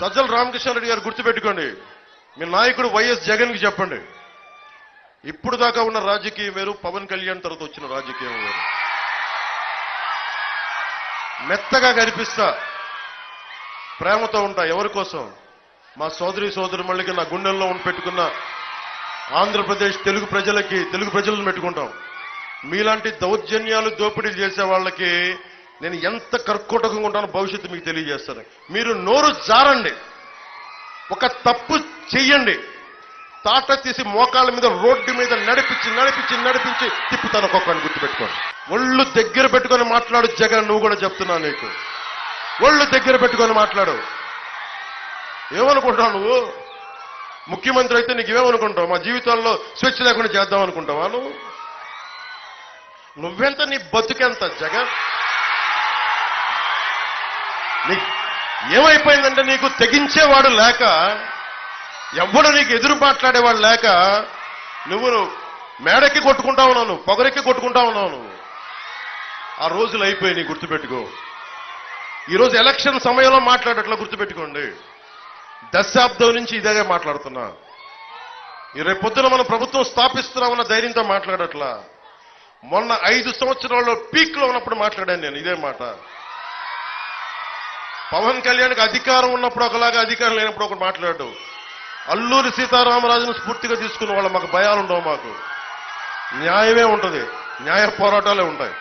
సజ్జల రామకృష్ణారెడ్డి గారు గుర్తుపెట్టుకోండి. మీ నాయకుడు వైఎస్ జగన్కి చెప్పండి. ఇప్పుడు దాకా ఉన్న రాజకీయం వేరు పవన్ కళ్యాణ్ తర్వాత వచ్చిన రాజకీయం వేరు. మెత్తగా కనిపిస్తా ప్రేమతో ఉంటా ఎవరి కోసం? మా సోదరి సోదరు మళ్ళీ నా గుండెల్లో ఉండి పెట్టుకున్న ఆంధ్రప్రదేశ్ తెలుగు ప్రజలకి తెలుగు ప్రజలను పెట్టుకుంటాం. మీలాంటి దౌర్జన్యాలు దోపిడీలు చేసే వాళ్ళకి నేను ఎంత కర్కోటకంగా ఉంటానో భవిష్యత్తు మీకు తెలియజేస్తాను. మీరు నోరు జారండి. ఒక తప్పు చెయ్యండి. తాట తీసి మోకాళ్ళ మీద రోడ్డు మీద నడిపించి నడిపించి నడిపించి తిప్పుతాను ఒక్కొక్కరిని గుర్తుపెట్టుకోండి. ఒళ్ళు దగ్గర పెట్టుకొని మాట్లాడు జగన్ నువ్వు కూడా చెప్తున్నా నీకు. ఒళ్ళు దగ్గర పెట్టుకొని మాట్లాడు. ఏమనుకుంటావు నువ్వు? ముఖ్యమంత్రి అయితే నీకు ఏమనుకుంటావు? మా జీవితాల్లో స్వేచ్ఛ లేకుండా చేద్దాం అనుకుంటావా నువ్వు? నువ్వెంత నీ బతుకెంత జగన్ నీ ఏమైపోయిందంటే నీకు తెగించేవాడు లేక ఎవ్వడు నీకు ఎదురు మాట్లాడేవాడు లేక నువ్వు మేడెక్కి కొట్టుకుంటా ఉన్నావు నువ్వు పొగరెక్కి కొట్టుకుంటా ఉన్నావు నువ్వు. ఆ రోజులు అయిపోయి నీ గుర్తుపెట్టుకో. ఈరోజు ఎలక్షన్ సమయంలో మాట్లాడట్లా గుర్తుపెట్టుకోండి. దశాబ్దం నుంచి ఇదేగా మాట్లాడుతున్నా. రేపు పొద్దున మనం ప్రభుత్వం స్థాపిస్తున్నామన్న ధైర్యంతో మాట్లాడట్లా. మొన్న ఐదు సంవత్సరాల్లో పీక్లో ఉన్నప్పుడు మాట్లాడాను నేను ఇదే మాట. పవన్ కళ్యాణ్కి అధికారం ఉన్నప్పుడు ఒకలాగా అధికారం లేనప్పుడు ఒకటి మాట్లాడు. అల్లూరి సీతారామరాజును స్ఫూర్తిగా తీసుకున్న వాళ్ళు మాకు భయాలు ఉండవు మాకు. న్యాయమే ఉంటుంది. న్యాయ పోరాటాలే ఉంటాయి.